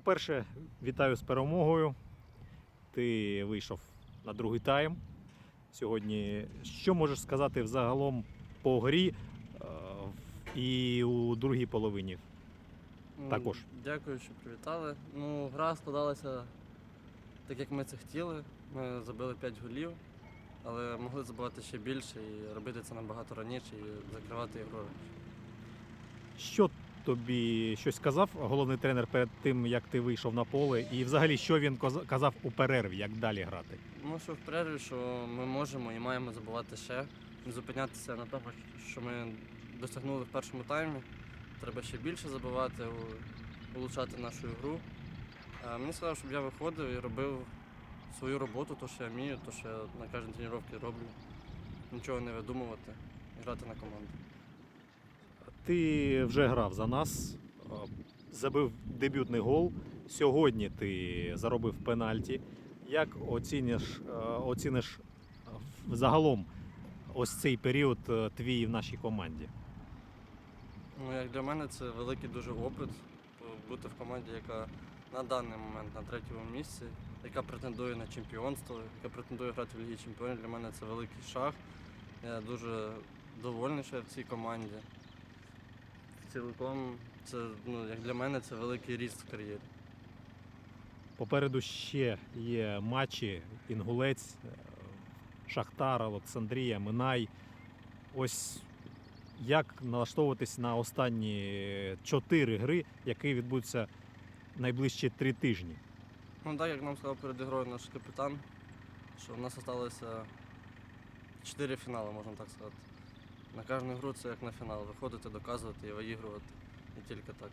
по-перше, вітаю з перемогою. Ти вийшов на другий тайм. Сьогодні що можеш сказати взагалом по грі е, і у другій половині? Також. Дякую, що привітали. Ну, гра складалася так, як ми це хотіли. Ми забили 5 голів, але могли забивати ще більше і робити це набагато раніше і закривати ігру. раніше. Що тобі щось казав головний тренер перед тим, як ти вийшов на поле? І взагалі, що він казав у перерві, як далі грати? Ну, що в перерві, що ми можемо і маємо забувати ще, зупинятися на тому, що ми досягнули в першому таймі. Треба ще більше забивати, у- улучшати нашу ігру. А мені сказав, щоб я виходив і робив свою роботу, то, що я вмію, то, що я на кожній тренувці роблю. Нічого не видумувати, грати на команду. Ти вже грав за нас, е, забив дебютний гол. Сьогодні ти заробив пенальті. Як оціниш, е, оціниш е, загалом ось цей період е, твій в нашій команді? Ну, як для мене це великий дуже опит бути в команді, яка на даний момент на третьому місці, яка претендує на чемпіонство, яка претендує грати в Лігі Чемпіонів. Для мене це великий шаг. Я дуже довольний, що я в цій команді. Цілком це, ну, як для мене, це великий ріст в кар'єрі. Попереду ще є матчі Інгулець, е, Шахтар, Олександрія, Минай. Ось як налаштовуватись на останні чотири гри, які відбудуться найближчі три тижні. Ну так, як нам сказав перед ігрою наш капітан, що в нас залишилося чотири фінали, можна так сказати. На кожну гру це як на фінал. Виходити, доказувати і виігрувати. І тільки так.